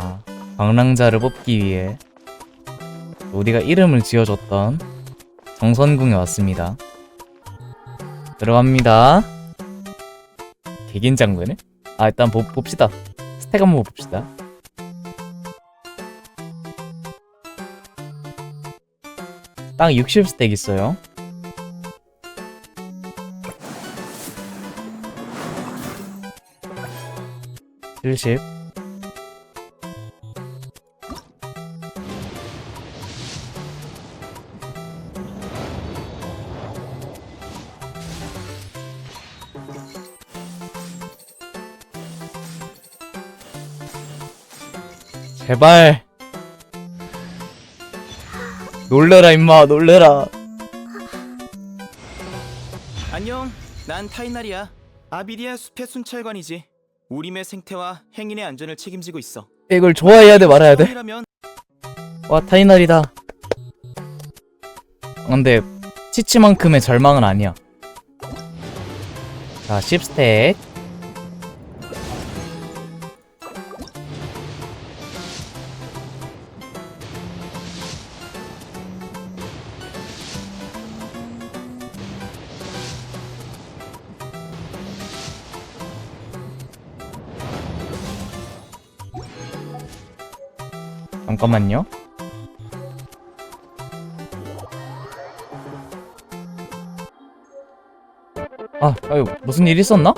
아, 방랑자를 뽑기 위해 우리가 이름을 지어줬던 정선궁에 왔습니다. 들어갑니다. 개긴장군을? 아 일단 보, 봅시다. 스택 한번 봅시다. 딱 60스택 있어요. 칠십 제발 놀래라 임마 놀래라 안녕, 난 타이날이야. 아비리아 숲의 순찰관이지. 우림의 생태와 행인의 안전을 책임지고 있어. 이걸 좋아해야 돼 말아야 돼? 처음이라면 와 타이날이다 근데 치치만큼의 절망은 아니야 자 10스택 잠깐만요 아, 아유, 무슨 일 있었나?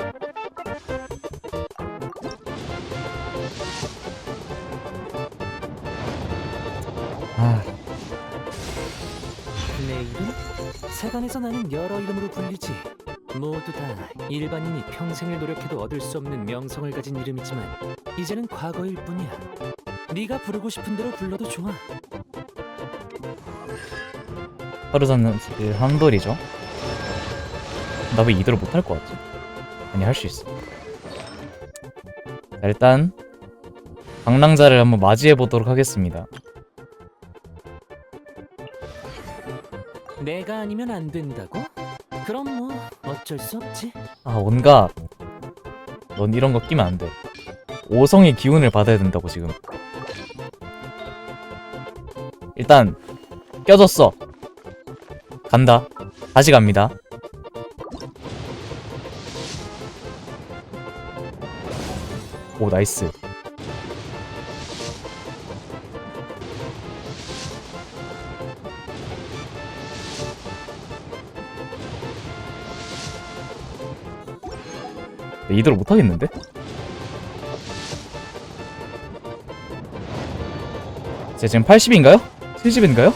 아, 내 이름? 세간에서 나는 여러 이름으로 불리지. 모두 다 일반인이 평생을 노력해도 얻을 수 없는 명성을 가진 이름이지만 이제는 과거일 뿐이야. 네가 부르고 싶은 대로 불러도 좋아. 하루사는 그 한돌이죠. 나 왜 이대로 못할 것 같지? 아니, 할 수 있어. 자, 일단, 방랑자를 한번 맞이해 보도록 하겠습니다. 내가 아니면 안 된다고? 그럼 뭐 어쩔 수 없지. 아, 온갖. 넌 이런 거 끼면 안 돼. 오성의 기운을 받아야 된다고, 지금. 일단, 껴줬어. 간다. 다시 갑니다. 오, 나이스. 네, 이대로 못하겠는데? 제 지금 80인가요? 70인가요?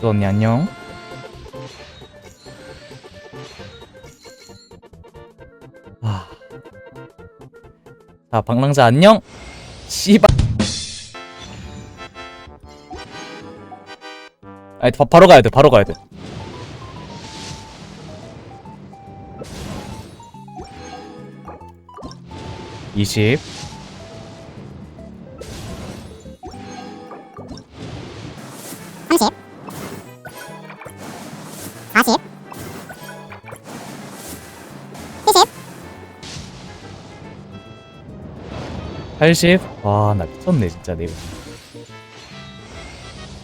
또 언니 안녕. 아. 자 방랑자 안녕. 씨발. 아니 바, 바로 가야 돼 바로 가야 돼. 이십 팔십? 와나 미쳤네 진짜 내가.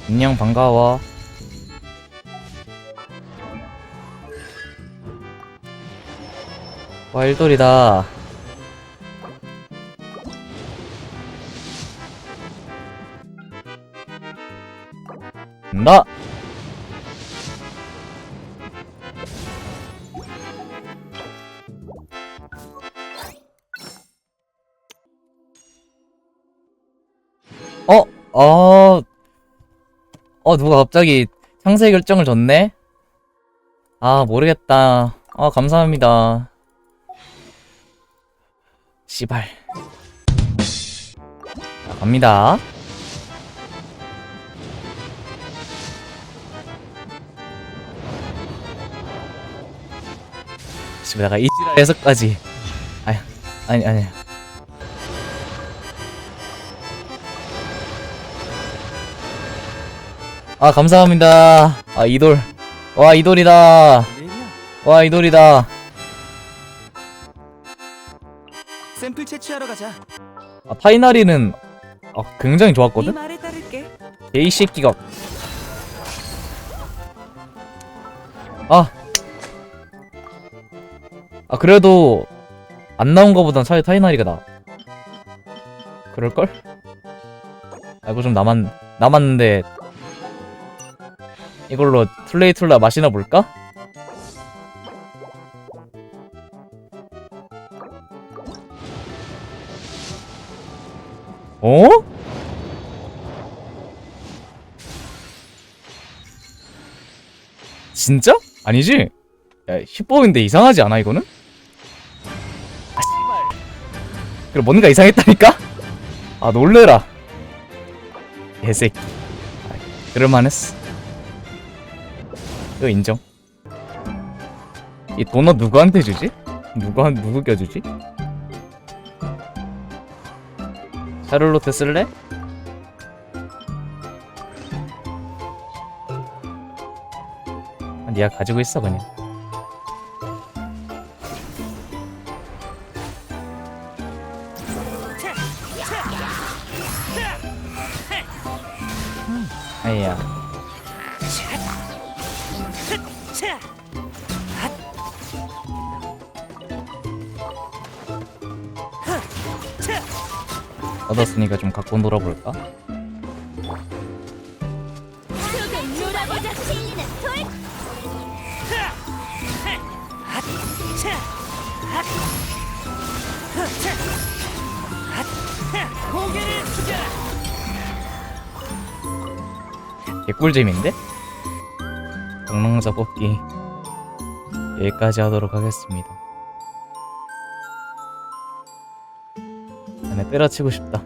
안녕 반가워. 와 일돌이다. 나 어? 어? 어 누가 갑자기 상세 결정을 줬네? 아 모르겠다. 아 감사합니다. 씨발. 자, 갑니다. 씨발 내가 이 지랄에서까지. 아니 아니 아니 아 감사합니다 아 이돌 와 이돌이다 와 이돌이다 샘플 채취하러 가자. 아, 타이나리는 아, 굉장히 네 좋았거든? 개이 새끼가 아. 아 그래도 안 나온 거보단 차라리 타이나리가 나. 그럴 걸? 아 이거 좀 남았 남았는데 이걸로 툴레이툴라 마시나 볼까? 어? 진짜? 아니지? 야, 10번인데 이상하지 않아, 이거는? 아, 씨발. 그래, 뭔가 이상했다니까? 아, 놀래라. 개새끼. 아, 그럴만했어. 이거 인정. 이 도넛 누구한테 주지? 한- 누구 껴주지? 샤를로트 쓸래? 아, 니가 가지고 있어 그냥 아이야 얻었으니까 좀 갖고 놀아볼까? 개꿀잼인데? 동랑자 뽑기 여기까지 하도록 하겠습니다. 안에 때려치고 싶다.